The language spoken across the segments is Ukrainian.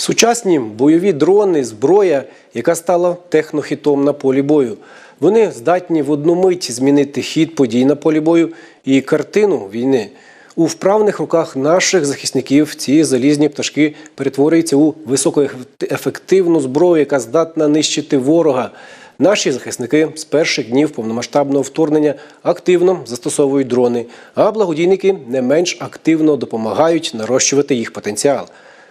Сучасні бойові дрони, зброя, яка стала технохітом на полі бою. Вони здатні в одну мить змінити хід подій на полі бою і картину війни. У вправних руках наших захисників ці залізні пташки перетворюються у високоефективну зброю, яка здатна нищити ворога. Наші захисники з перших днів повномасштабного вторгнення активно застосовують дрони, а благодійники не менш активно допомагають нарощувати їх потенціал.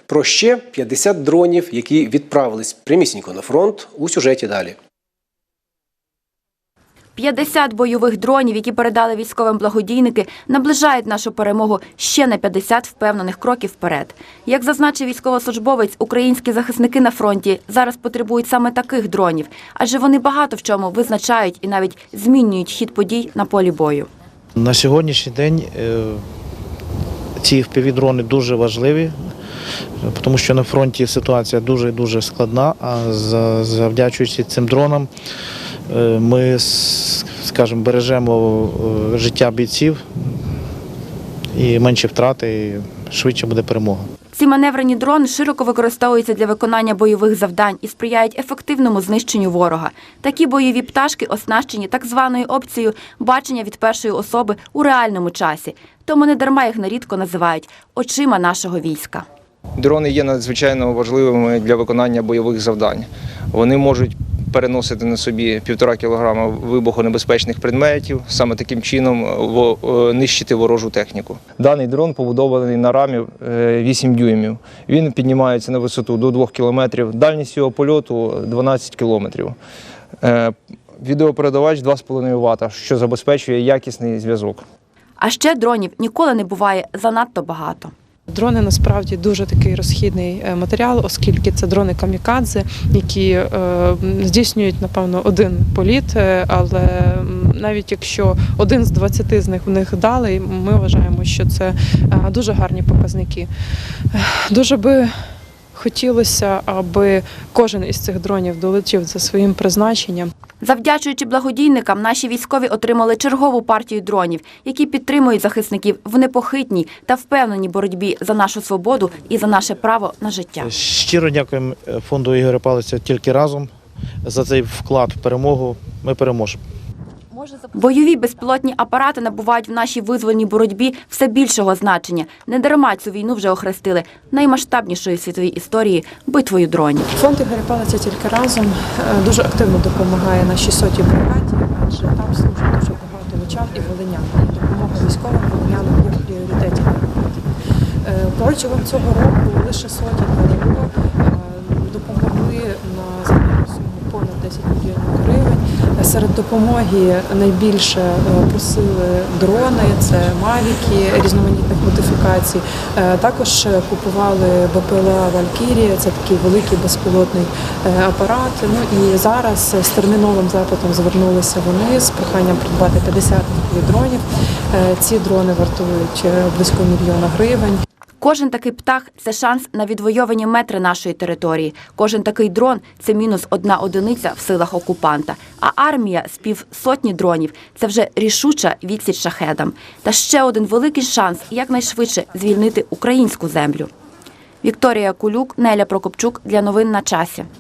Про ще 50 дронів, які відправились прямісінько на фронт, у сюжеті далі. 50 бойових дронів, які передали військовим благодійники, наближають нашу перемогу ще на 50 впевнених кроків вперед. Як зазначив військовослужбовець, українські захисники на фронті зараз потребують саме таких дронів, адже вони багато в чому визначають і навіть змінюють хід подій на полі бою. На сьогоднішній день е, ці впівдрони дуже важливі, тому що на фронті ситуація дуже дуже складна. А за- завдячуючи цим дронам, е, ми, скажімо, бережемо е, життя бійців і менші втрати, і швидше буде перемога. Ці маневрені дрони широко використовуються для виконання бойових завдань і сприяють ефективному знищенню ворога. Такі бойові пташки оснащені так званою опцією бачення від першої особи у реальному часі. Тому не дарма їх нерідко називають очима нашого війська. Дрони є надзвичайно важливими для виконання бойових завдань. Вони можуть переносити на собі півтора кілограма вибухонебезпечних предметів, саме таким чином е, е, нищити ворожу техніку. Даний дрон побудований на рамі е, 8 дюймів. Він піднімається на висоту до 2 кілометрів. Дальність його польоту 12 кілометрів. Е, Відеопередавач 2,5 Вт, що забезпечує якісний зв'язок. А ще дронів ніколи не буває занадто багато. Дрони насправді дуже такий розхідний е, матеріал, оскільки це дрони камікадзе, які е, здійснюють напевно один політ. е, Але навіть якщо один з 20 з них в них дали, ми вважаємо, що це дуже гарні показники. Дуже би хотілося, аби кожен із цих дронів долетів за своїм призначенням. Завдячуючи благодійникам, наші військові отримали чергову партію дронів, які підтримують захисників в непохитній та впевненій боротьбі за нашу свободу і за наше право на життя. Щиро дякуємо е, фонду Ігоря Палиця тільки разом за цей вклад в перемогу. Ми переможемо. Бойові безпілотні апарати набувають в нашій визвольній боротьбі все більшого значення. Недарма цю війну вже охрестили наймасштабнішою в світовій історії битвою дронів. Фонд Ігоря Палиця тільки разом е, дуже активно допомагає нашій соті бригаді, адже там служить дуже багато лучан і волинян. Допомога військовим волинянам є в пріоритеті. Е, Протягом цього року лише сотні е, допомогли на загальну суму понад 10 мільйонів гривень. Серед допомоги найбільше е, просили дрони, це мавіки різноманітних модифікацій. Е, Також купували БПЛА Валькірія, це такий великий безпілотний е, апарат. Ну і зараз з терміновим запитом звернулися вони з проханням придбати 50 дронів. Ці дрони вартують близько мільйона гривень. Кожен такий птах це шанс на відвойовані метри нашої території. Кожен такий дрон це мінус одна одиниця в силах окупанта. А армія з півсотні дронів це вже рішуча відсіч шахедам. Та ще один великий шанс якнайшвидше звільнити українську землю. Вікторія Кулюк, Неля Прокопчук для новин на часі.